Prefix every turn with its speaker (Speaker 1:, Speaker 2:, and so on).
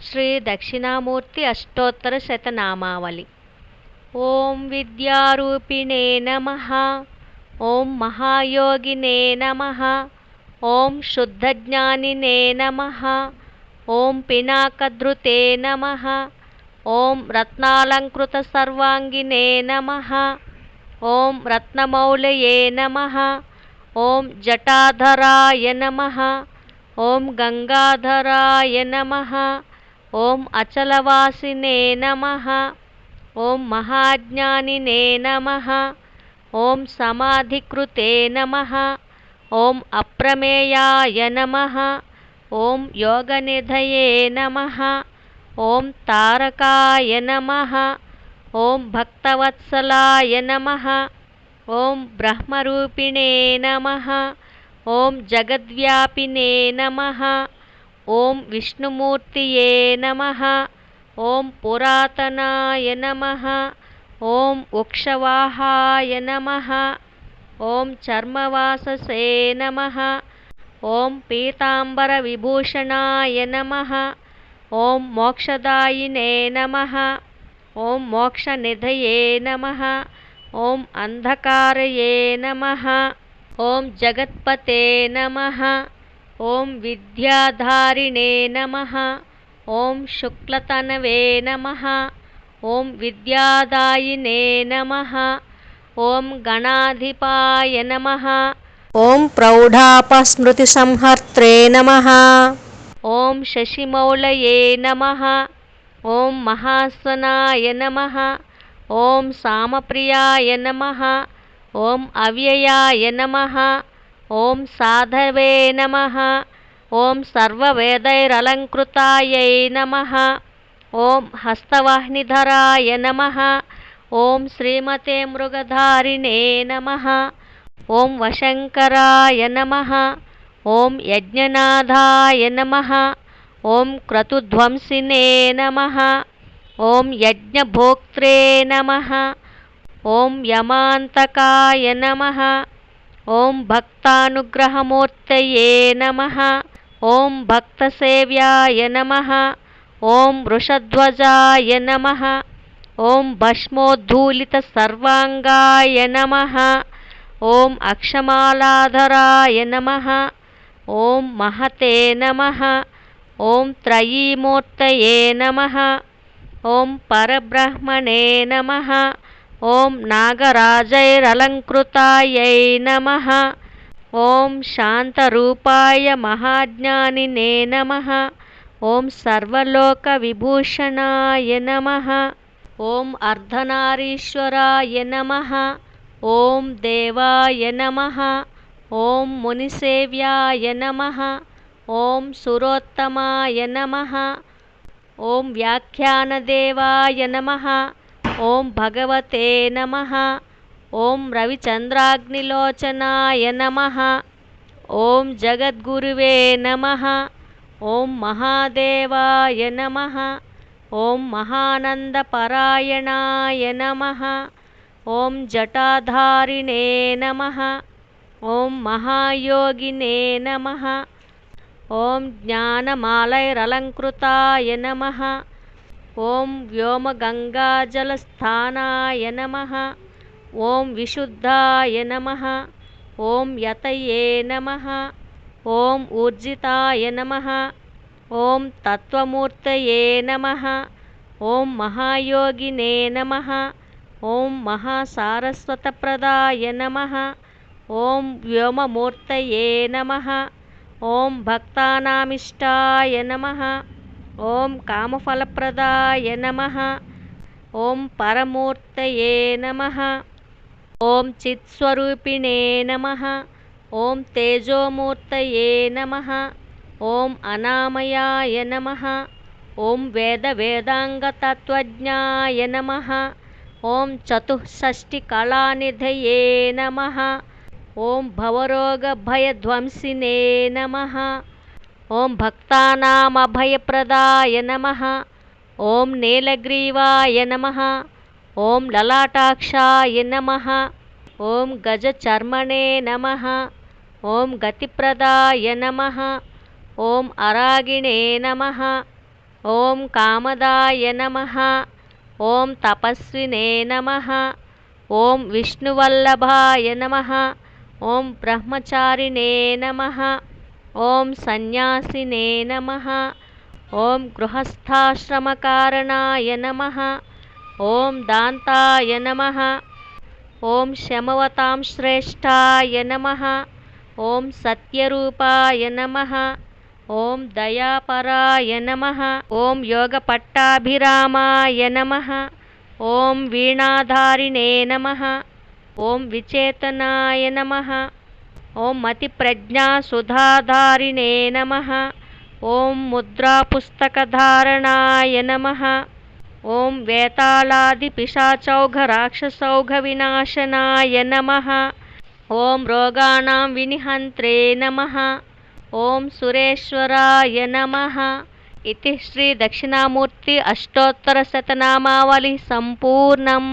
Speaker 1: శ్రీ దక్షిణామూర్తి అష్టోత్తర శతనామావళి ఓం విద్యారూపిణే నమ ఓం మహాయోగినే నమ ఓం శుద్ధజ్ఞానినే నమ ఓం పినాకధృతే నమ ఓం రత్నాలంకృత సర్వాంగినే నమ ఓం రత్నమౌలయే నమ ఓం జటాధరాయ నమ ఓం గంగాధరాయ నమ ॐ अचलवासिने नमः ॐ महाज्ञानिने नमः ॐ समाधिकृते नमः ॐ अप्रमेयाय नमः ॐ योगनिधये नमः ॐ तारकाय नमः ॐ भक्तवत्सलाय नमः ॐ ब्रह्मरूपिणे नमः ॐ जगद्व्यापिने नमः ॐ विष्णुमूर्ति नमः ॐ पुरातनाय नमः ॐ वृक्षवाहाय नमः ॐ चर्मवाससे नमः ॐ पीताम्बरविभूषणाय नमः ॐ मोक्षदायिने नमः ॐ मोक्षनिधये नमः ॐ अन्धकारये नमः ॐ जगत्पते नमः। ॐ विद्याधारिणे नमः। ॐ शुक्लतनवे नमः। ॐ विद्यादायिने नमः। ॐ गणाधिपाय नमः। ॐ प्रौढापस्मृतिसंहर्त्रे नमः। ॐ शशिमौलये नमः। ॐ महास्वनाय नमः। ॐ सामप्रियाय नमः। ॐ अव्ययाय नमः। ॐ साधवे नमः। ॐ सर्ववेदैरलङ्कृतायै नमः। ॐ हस्तवाह्निधराय नमः। ॐ श्रीमते मृगधारिणे नमः। ॐ वशङ्कराय नमः। ॐ यज्ञनाथाय नमः। ॐ क्रतुध्वंसिने नमः। ॐ यज्ञभोक्त्रे नमः। ॐ यमान्तकाय नमः। ఓం భక్తానుగ్రహమూర్తయే నమ ఓం భక్తసేవ్యాయ నమ ఓం వృషధ్వజాయ నమ ఓం భస్మోద్ధూలితసర్వాంగాయ నమ ఓం అక్షమాలాధరాయ నమ ఓం మహతే నమ ఓం త్రయీమూర్తయే నమ ఓం పరబ్రహ్మణే నమ ॐ नागराजैरलङ्कृतायै नमः। ॐ शान्तरूपाय महाज्ञानिने नमः। ॐ सर्वलोकविभूषणाय नमः। ॐ अर्धनारीश्वराय नमः। ॐ देवाय नमः। ॐ मुनिसेव्याय नमः। ॐ सुरोत्तमाय नमः। ॐ व्याख्यानदेवाय नमः। ॐ भगवते नमः। ॐ रविचन्द्राग्निलोचनाय नमः। ॐ जगद्गुरुवे नमः। ॐ महादेवाय नमः। ॐ महानन्दपरायणाय नमः। ॐ जटाधारिणे नमः। ॐ महायोगिने नमः। ॐ ज्ञानमालैरलङ्कृताय नमः। ॐ व्योमगङ्गाजलस्थानाय नमः। ॐ विशुद्धाय नमः। ॐ यतये नमः। ॐ ऊर्जिताय नमः। ॐ तत्त्वमूर्तये नमः। ॐ महायोगिने नमः। ॐ महासारस्वतप्रदाय नमः। ॐ व्योममूर्तये नमः। ॐ भक्तानामिष्टाय नमः। ఓం కామఫలప్రదాయ నమ. ఓం పరమూర్తయే నమ. ఓం చిత్స్వరూపిణే నమ. ఓం తేజోమూర్తయే నమ. ఓం అనామయాయ నమ. ఓం వేదవేదాంగతత్వజ్ఞాయ నమ. ఓం చతుషష్టికళానిధయే నమ. ఓం భవరోగభయధ్వంసినే నమ. ॐ भक्तानामभयप्रदाय नमः ॐ नीलग्रीवाय नमः ॐ ललाटाक्षाय नमः ॐ गजचर्मणे नमः ॐ गतिप्रदाय नमः ॐ अरागिणे नमः ॐ कामदाय नमः ॐ तपस्विने नमः ॐ विष्णुवल्लभाय नमः ॐ ब्रह्मचारिणे नमः ॐ सन्न्यासिने नमः। ॐ गृहस्थाश्रमकारणाय नमः। ॐ दान्ताय नमः। ॐ शमवतां श्रेष्ठाय नमः। ॐ सत्यरूपाय नमः। ॐ दयापराय नमः। ॐ योगपट्टाभिरामाय नमः। ॐ वीणाधारिणे नमः। ॐ विचेतनाय नमः ॐ मतिप्रज्ञासुधाधारिणे नमः। ॐ मुद्रापुस्तकधारणाय नमः। ॐ वेतालादिपिशाचौघराक्षसौघविनाशनाय नमः। ॐ रोगाणां विनिहन्त्रे नमः। ॐ सुरेश्वराय नमः। इति श्रीदक्षिणामूर्ति अष्टोत्तरशतनामावलिः सम्पूर्णम्